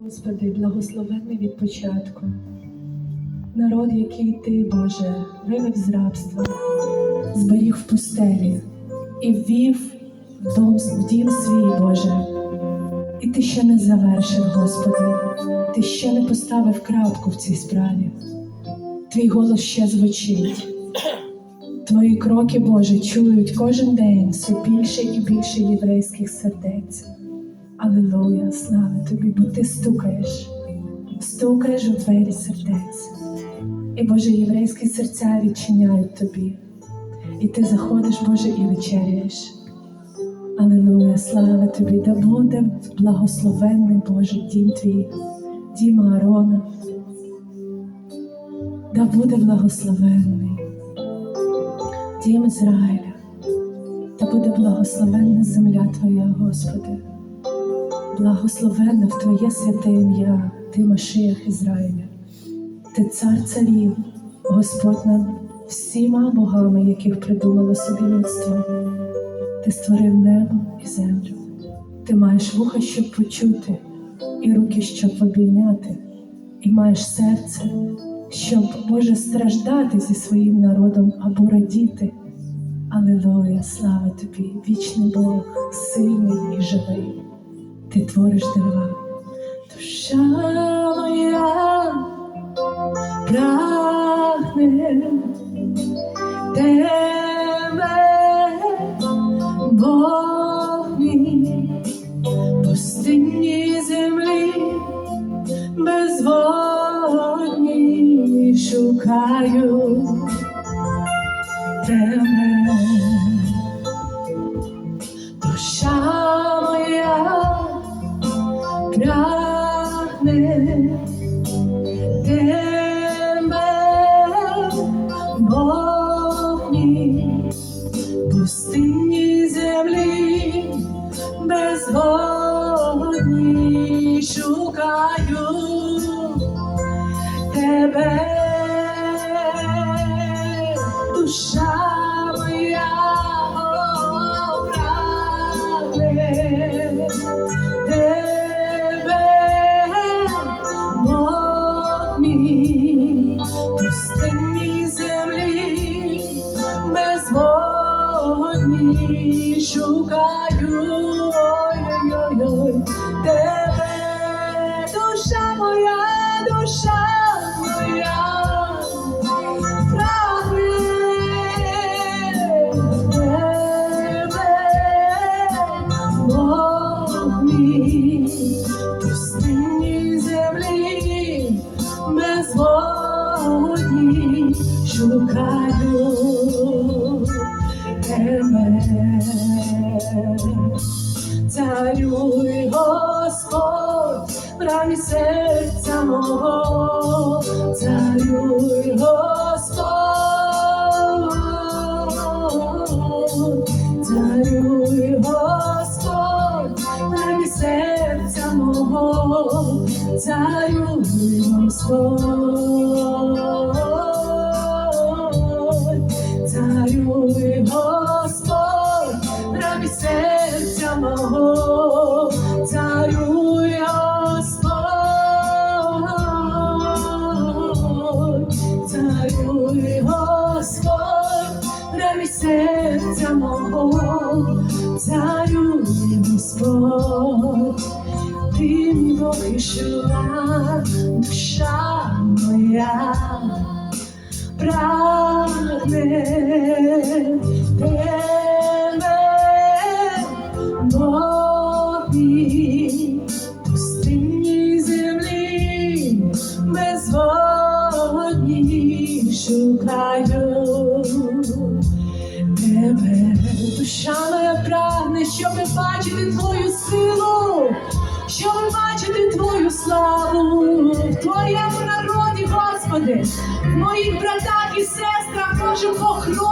Господи, благословенний від початку, народ, який ти, Боже, вивів з рабства, зберіг в пустелі і ввів в дом, в дім свій, Боже. І ти ще не завершив, Господи, ти ще не поставив крапку в цій справі. Твій голос ще звучить. Твої кроки, Боже, чують кожен день все більше і більше єврейських сердець. Алілуя, слава тобі, бо ти стукаєш, стукаєш у двері сердець. І Боже, єврейські серця відчиняють тобі. І ти заходиш, Боже, і вечеряєш. Алілуя, слава тобі, да буде благословенний Боже дім твій, дім Аарона. Да буде благословенний дім Ізраїля, да буде благословенна земля Твоя, Господи. Благословенна в Твоє святе ім'я, Ти Машиях Ізраїля, Ти цар царів, Господь над всіма богами, яких придумало собі людство. Ти створив небо і землю. Ти маєш вуха, щоб почути, і руки, щоб обійняти, і маєш серце, щоб Боже страждати зі своїм народом або радіти. Алілуя, слава тобі, вічний Бог, сильний і живий ти твориш дива. Душа моя прагне тебе, Бог мій, пустинні землі, шукаю, ой-ой-ой, тебе, душа моя, душа моя, прагне тебе, Бог мій, пустинні землі, шукаю Царюй Господь, в рамі серця мого, царюй Господь, царюй Господь, в серця мого, царюй Господь, серця мого, царюй Господь, ти мій Бог Ішуа, душа моя прагне сестрах, Боже,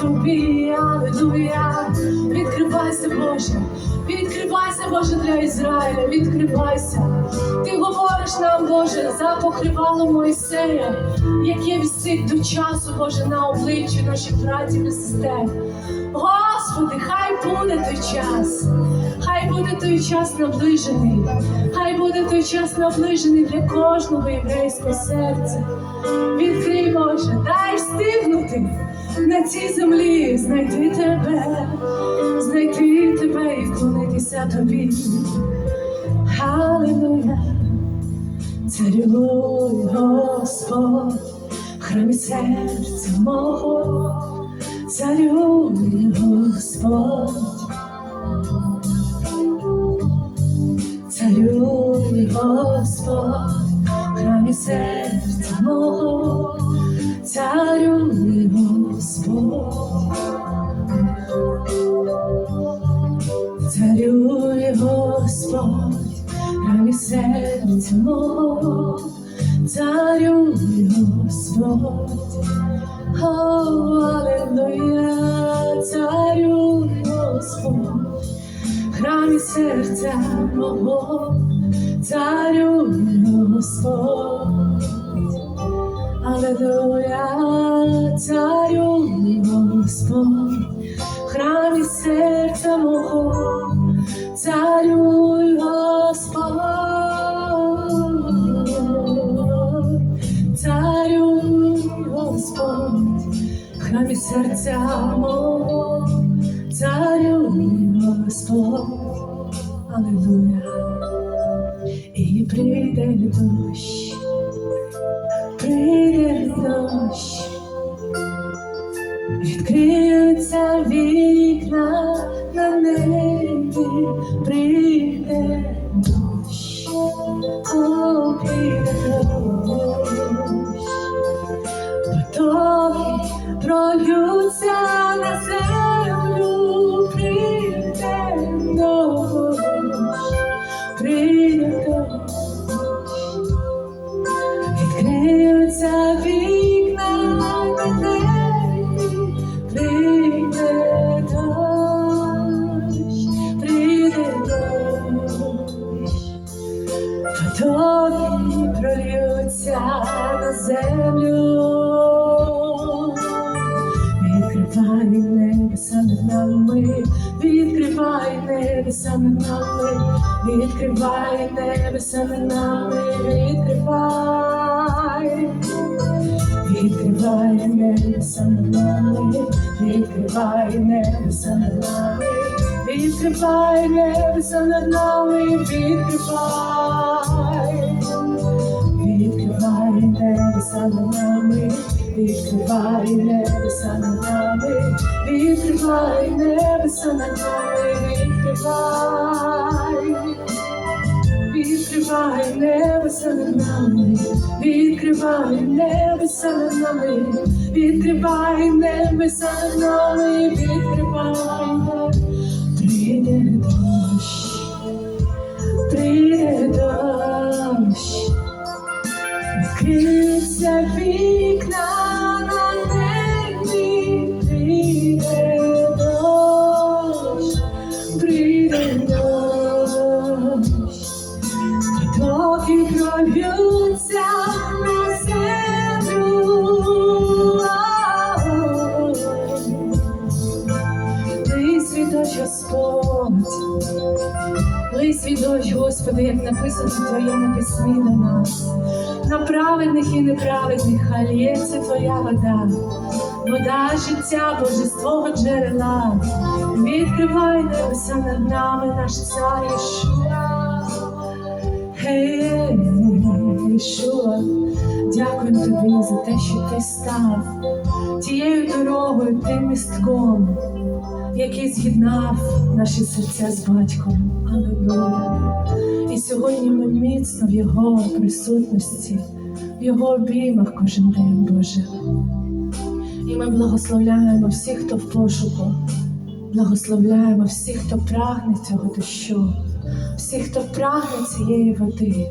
Тобі, Аллилуйя. Відкривайся, Боже. Відкривайся, Боже, для Ізраїля, відкривайся. Ти говориш нам, Боже, за покривало Моїсея, яке висить до часу, Боже, на обличчі наших братів і сестер. Господи, хай буде той час, хай буде той час наближений, хай буде той час наближений для кожного єврейського серця. Відкрий, Боже, дай встигнути на цій землі знайти тебе, знайти тебе і вклонитися тобі. Халилуя, царюй Господь, храмі серця мого, царюй Господь. Царюй Господь, храмі серця мого, Господь. Царюй Господь, в серця мого, царюй Господь. Аллилуйя, царюй Господь, храмі серця мого, царюй Господь. Аллилуйя, царюй серця мого, царюй Господь, Аллилуйя, і прийде дощ, прийде дощ, відкриються вікна на небі, Потоки прольються на землю, прийде дощ. Відкриються вікна на небі, прийде дощ, прийде дощ. Потоки прольються на землю. Відкривай небеса над нами, відкривай небеса над нами, відкривай. Відкривай небеса над нами, відкривай небеса над нами, відкривай небеса над нами, відкривай. Відкривай небеса над нами, відкривай небеса над нами, відкривай небеса над нами, відкривай. Відкривай небеса над нами, відкривай небеса над нами, відкривай небеса над нами, відкривай написано в Твоєму письмі до нас. На праведних і неправедних лється Твоя вода, вода життя, божество джерела. Відкривай небеса над нами, наш цар Ішуа. Гей, Ішуа, дякуємо тобі за те, що ти став тією дорогою, тим містком, який з'єднав наші серця з батьком. Аллилуйя. І сьогодні ми міцно в Його присутності, в Його обіймах кожен день, Боже. І ми благословляємо всіх, хто в пошуку, благословляємо всіх, хто прагне цього дощу, всіх, хто прагне цієї води,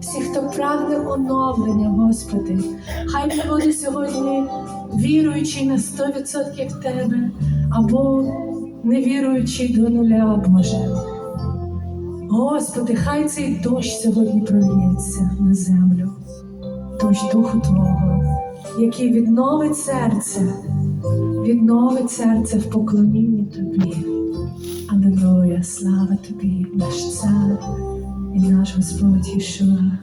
всіх, хто прагне оновлення, Господи. Хай не буде сьогодні віруючий на 100% в Тебе, або невіруючий до нуля, Боже. Господи, хай цей дощ сьогодні проліється на землю, дощ Духу Твого, який відновить серце, відновить серце в поклонінні Тобі. Аллилуйя, слава Тобі, наш цар і наш Господь Ішуа.